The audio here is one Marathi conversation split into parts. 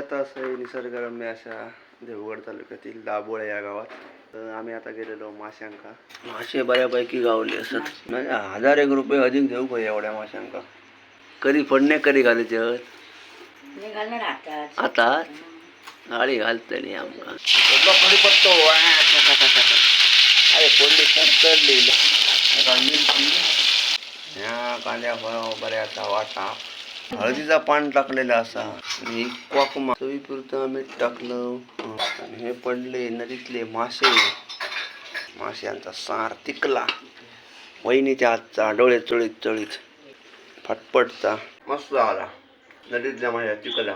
आता असं आहे निसर्गरम्य अशा देवगड तालुक्यातील दाबोळे या गावात. तर आम्ही आता गेलेलो माशांका. मासे बऱ्यापैकी गावले असत. म्हणजे हजार एक रुपये अधिक देऊ का एवढ्या माशांका. कधी पडणे कधी घालायचे? आता. गाडी घालतली आमका. पडी पडतो अरे आता मिरची. ह्या कांद्या बऱ्याचा वाटा. हळदीचा पान टाकलेला असा. आणि क्वाकमा चवीपुरतं आम्ही टाकलं. आणि हे पडले नदीतले मासे. माशांचा सार तिकला. वहिनीच्या हातचा डोळे चळीत चळीत. फटफटचा मस्त आला. नदीतल्या माझ्या तिकला.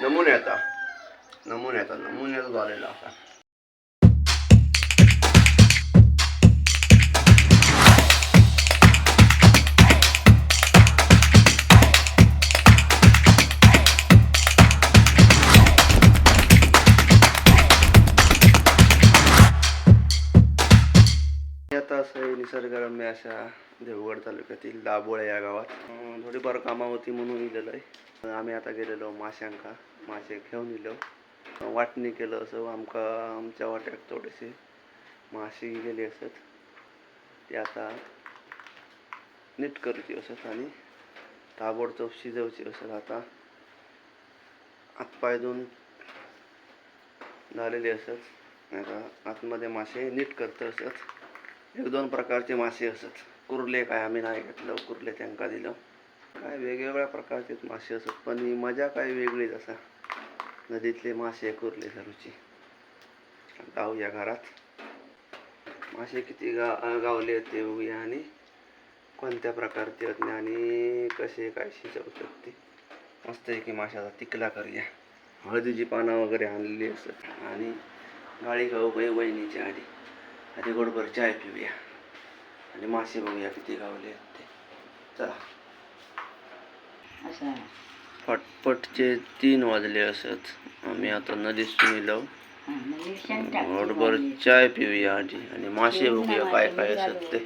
नमुन्याचा. नमुन्याचा नमुन्याचा झालेला असा. निसर्गरम्य अशा देवगड तालुक्यातील दाबोळे या गावात. थोडीफार कामं होती म्हणून गेलेलो आहे. आम्ही आता गेलेलो माशांका. मासे घेऊन इलो वाटणी केलं असं. आमका आमच्या वाट्यात थोडेसे मासे गेले असत. ते आता नीट करूची असत आणि ताबडतोब शिजवची असत. आता हातपाय दोन झालेले असत. आता आतमध्ये मासे नीट करत असत. एक दोन प्रकारचे मासे असत. कुर्ले काय आम्ही नाही घेतलं कुर्ले त्यांका दिलं. काय वेगवेगळ्या प्रकारचे मासे असत पण ही मजा काय वेगळीच असा. नदीतले मासे कुर्ले सर्वची. गावूया घरात. मासे किती गा गावले ते बघूया आणि कोणत्या प्रकारचे आहेत आणि कसे काय शिजवतात ते. मस्त आहे की माशाचा तिकला करूया. हळदीची पानं वगैरे आणलेली असत आणि गाळी खाऊ काही वहिनीच्या आधी. आधी गोडभर चाय पिऊया. आणि मासे बघूया किती गावले आहेत ते. चला. असं पटपटचे तीन वाजले असत. आम्ही आता नदीत टाकते गोडभर. चाय पिऊया आधी आणि मासे बघूया काय काय असत ते.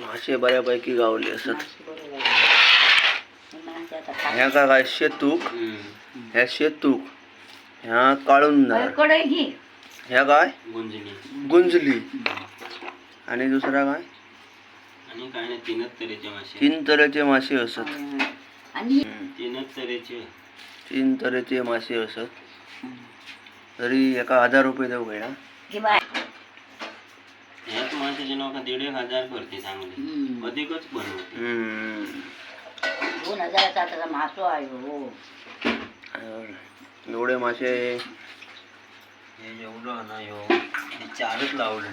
मासे बऱ्यापैकी गावले असत. ह्या का काय शेतूक? ह्या शेतूक. ह्या घे. ह्या काय? गुंजणी गुंजली. आणि दुसरा काय? आणि काय नाही तीनच तऱ्हेचे मासे. तीन तऱ्हेचे मासे असत. आणि. तीनच तऱ्हेचे. तीन तऱ्हेचे मासे असत. तरी एका हजार रुपये देऊ घ्या घे बाय. ह्याच माशाचे नाव का दीड एक हजार पडते चांगले हम्म. अधिकच बनवते हम्म. दोन हजाराचा आता मासो आहे हो. एवढे मासे हे एवढं ना ह्यो हे चारच लावलं.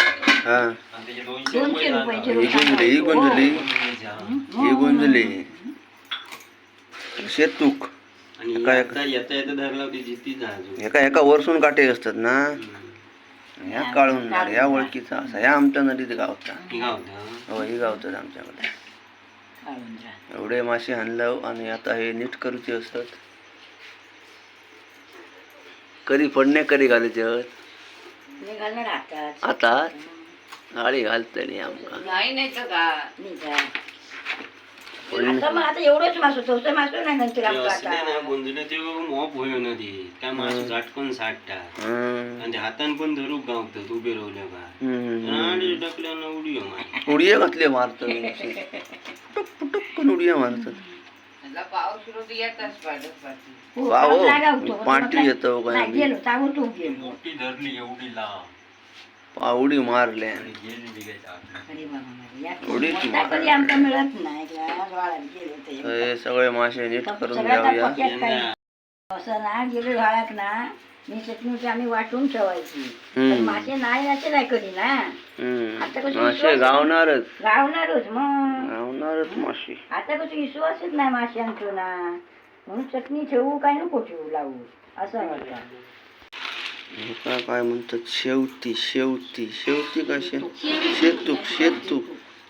हा. आणि त्याचे दोनशे दोनशे रुपये रुपयाचे ही गुंजली ही गुंजली. झाले. ही गुंजली. शेतूक आणि काय- आता येता येता धरला होती जिती जहाज एका एका वरसून काटे असतात ना. ह्या काढून ह्या ओळखीचा असा ह्या आमच्या नदीत गावचा. हो ही? गावतात आमच्याकडे. एवढे मासे आणलं आणि आता हे नीट करूचे असत कधी पडणे कधी घालायचे? आता आमका. नाही नाही तर का? निघा आता मग आता एवढंच मासो चौथं मासो नाही नंतर आमचं आता. ते मोप होय नदी काय मासे झाटकून साठता. हम्म. आणि ते हातान पण धरू गावतात उभे रावल्या. आणि डकल्यानं उडी मार उडिया घातले मारतात टुक टुक उडिया मारतात हो, वा हो, येतो. गेलो मोठी धरली एवढी लांब. पावडी मारल्या आणि गेली निघायच्या आत. अरे बाबा माझे, या उडीच मोठा मारा. कधी आमचा मिळत नाही ग्लास वाळात गेले होते. हे सगळे मासे नीट करून सगळ्यात काही. असं ना गेलो झाडात ना मी चटणीची आम्ही वाटून ठेवायची. हम्म. मासे नाही असे नाही कधी ना. हम्म. आता कशी मासे विश्वास- गावणारच. गावणारच मग. गावणारच मासे आता कसं विश्वासच नाही माशांचो ना. म्हणून चटणी ठेवू काय नको ठेवू लावू. असं हे काय काय म्हणतात शेवटी शेवटी शेवटी कसे शेतूक शेतूक.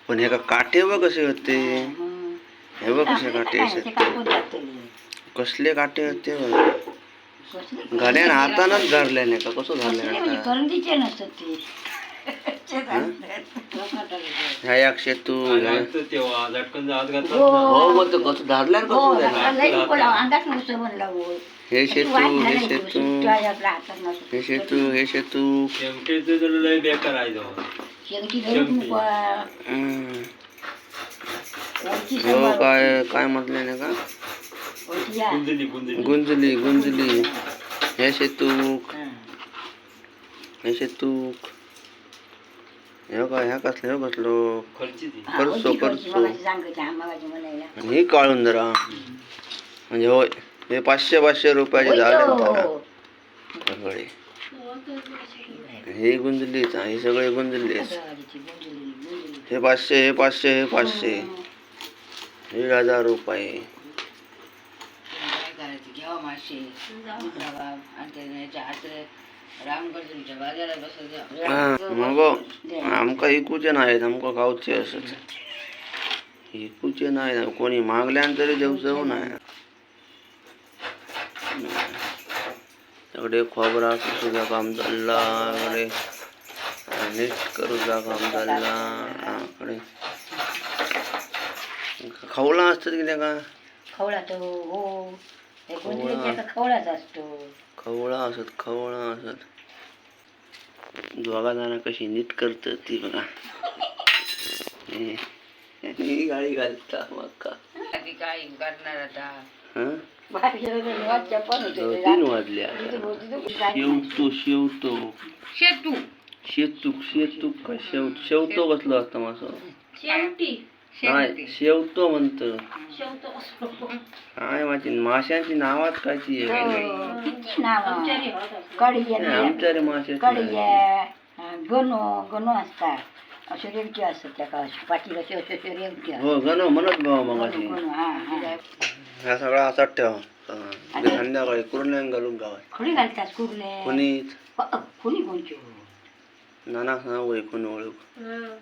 पण हे का काटे बघ कसे होते. हे बघ कसे काटे असतात. कसले काटे होते बघ. घाल्यान हातानच धरले नाही का कसं धरले म्हणजे करंदीचे नसतात ते तेव्हा झटकन जात घालतात हो. ना. मग तो कसं धारल्यान हो, कसं म्हणलं हो. हे शेतू हे शेतू. हे शेतू हे शेतू बेकार आहे हो. काय काय म्हटलं ना का. गुंजली गुंजली. गुंजली गुंजली. हे शेतूक. हं. शेतूक. हे काय ह्या कसलं हे कसलो? खर्ची ती. हा, काढून जरा. म्हणजे होय हे पाचशे पाचशे रुपयाचे झाले होय. सगळे. हे गुंजलीच हे सगळे गुंजलेच. हे पाचशे हे पाचशे हे पाचशे. दीड हजार रुपये काय करायचं घ्यावं मासे उतरावा आणि ते ह्याच्या हात रामगडच्या बाजारात हा, बसायचं मग आमका इकूचे नाहीत आमका गावचे असत. इकूचे नाही कोणी मागल्यान तरी देवचं नाही सगळे खोबरा सुद्धा काम चालला कडे नीट करूचा काम चालला कडे खवला असतात की का? खवळा तो हो. गुंजलीच्या का खवळाच असतो. खवळा असत खवळा असत. दोघा जण कशी नीट करतात ती बघा. हे. ही गाडी घालता मग का आधी काय करणार आता. हं? तीन वाजले आता. शेवतो शेवतो शेतू. शेतूक शेतूक का शेव शेवतो कसलो असता माझं शेवटी. नाही शेवतो म्हणत. काय माझी माशांची नावात कायची आहे वेगळी? किती नाव? आमच्या रे गणो गणो असतात. असे रेवटी असतात त्या का पाठी कशी असे असे रेवटी हो गण म्हणत भाऊ मग हा हा. ह्या सगळा असाच ठेवा हा. संध्याकाळी कुरण्यान घालून गावात खडी घालतात कुर्ले कुणीच कुणी कोणची? नाना वय कोण ओळख.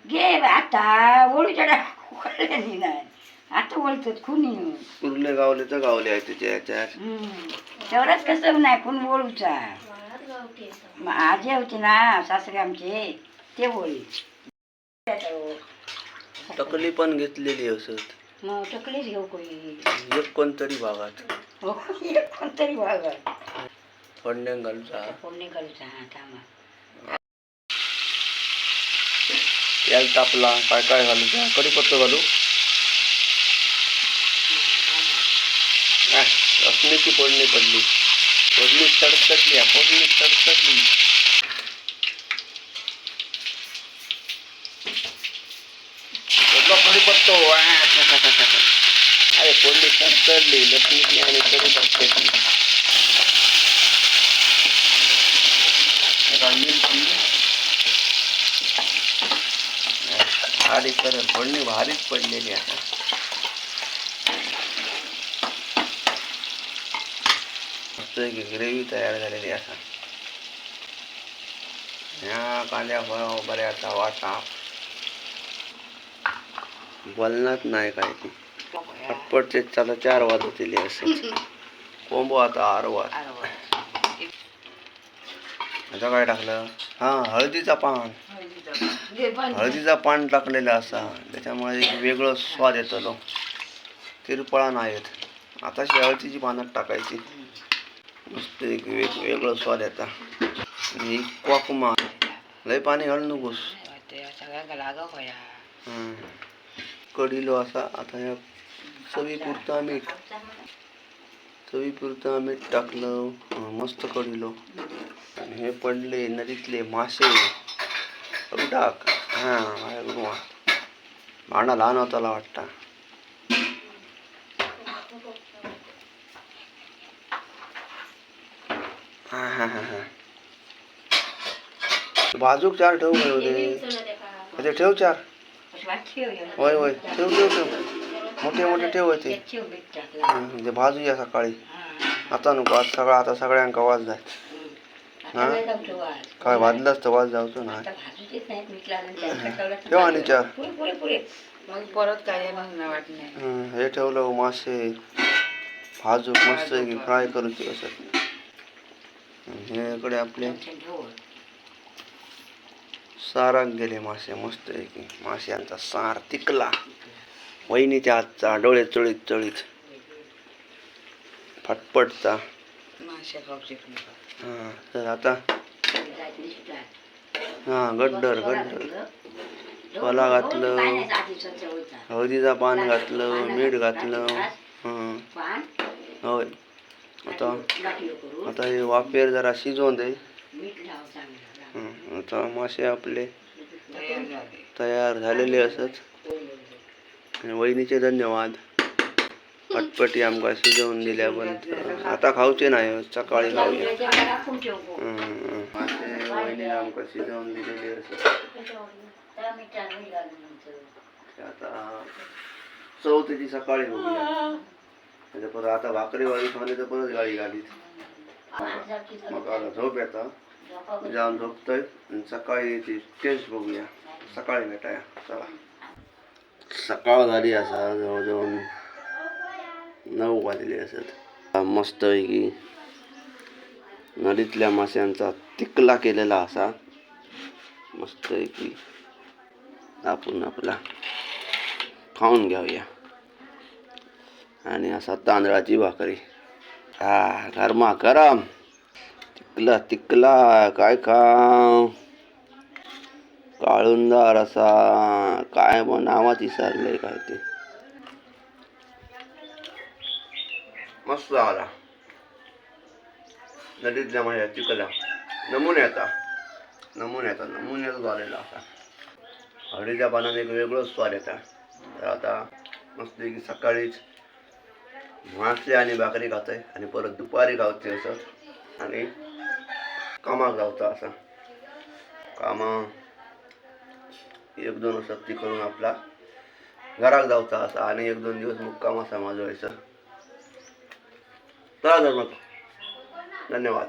घे आता ओळूच्या नाही आता ओळखतात कुणी? कुर्ले गावले तर गावले आहे त्याच्या ह्याच्यात तेवढाच कसं नाही कोण ओळूचा मग आजी होते ना सासरे आमचे ते ओळी टकली पण घेतलेली असत मग टकलीच घेऊ कोणी? एक कोणतरी भागात. हो एक कोणतरी वागा फंड्यान घालूचा करूचा हा थांबा. तेल तापला काय काय घालू त्या? कढीपत्ता घालू. असण्याची रसण्याची फोडणी पडली. फोडणी तडतडली हा, फोडणी तडतडली. पडला अरे फोडणी तडतडली लक्ष्मीची आणि कढीपत्त्याची आता मिरची भारी तर फोडणी भारीच पडलेली आहे मस्त ग्रेव्ही तयार झालेली आहे ह्या कांद्या फळा बऱ्याचा वाटा. बोलणार नाही काय ती. पटपटचे चाला चार वाजवतील असेल. कोंबो आता आर वाज आता काय टाकलं? हा हळदीचा पान. हळदीचा पान टाकलेला असा त्याच्यामुळे एक वेगळं स्वाद येतो तिरपळा नाही येत. आता हळदीची पानात टाकायची. मस्त एक वेग वेगळं स्वाद येतं. आणि कोकमा लय पाणी घालू नकोस. कढीलो असा आता या चवीपुरता मीठ. चवीपुरता मीठ टाकलं मस्त कढीलो आणि हे पडले नदीतले मासे. टाक हां माझ्या गुरुवा भांडा लहान होताला वाटता हां हां हां हां बाजूक चार ठेव ते ठेव चार होय होय ठेव ठेव ठेव मोठे मोठे ठेव होते ते भाजू या सकाळी आता नको आज सगळा आता सगळ्यांका वाज जाय काय वाजलाच तर वाज जाऊचो ना. ठेव आणि चार पुरे पुरे मग परत काय नाही हं, हे ठेवलं मासे. भाजूक मस्त फ्राय करूचे असत हे इकडे आपले साराक गेले मासे मस्त आहे की. माशांचा सार तिकला. वहिनीच्या हातचा डोळे चळीत चळीत फटफटचा हां तर आता हां गड्डर गड्डर. मला घातलं हळदीचा पान घातलं मीठ घातलं. हां. होय. आता आता हे वाफेर जरा शिजवून दे. आता मासे आपले तयार झालेले असत. वहिनीचे धन्यवाद. पटपटी आमका शिजवून दिल्याबद्दल. आता खाऊचे नाही सकाळी खाऊया. राखून ठेवू मासे वहिनीने आमका शिजवून दिलेली असत त्या आता चौथीची सकाळी बघूया म्हणजे परत आता भाकरी वाळी खाली तर परत गाडी गाडीत मग आता झोप येता. जाऊन झोपतोय. आणि सकाळी ती टेस्ट बघूया. सकाळी भेटाया. चला. सकाळ झाली असा जवळजवळ. नऊ वाजले असत. मस्तपैकी नदीतल्या माशांचा तिकला केलेला असा. मस्तपैकी आपण आपला खाऊन घेऊया. आणि असा तांदळाची भाकरी. हा गरमा गरम. तिकला तिकला काय खाऊ? काळुंदार असा. काय मग नावात विसरलंय काय ते. मस्त आला. नदीतल्या माझ्या चिकला नमुन्याचा नमुन्याचा नमुन्याचा झालेला असा हळदीच्या पानात एक वेगळंच स्वाद येता. तर आता मस्त की सकाळीच मासली आणि भाकरी खातोय आणि परत दुपारी गावते असं. आणि कामाक जावचा असा. कामा एक दोन असं ती करून आपला घराक जावचा असा. आणि एक दोन दिवस मुक्काम असा माझं व्हायचं तळा तर धन्यवाद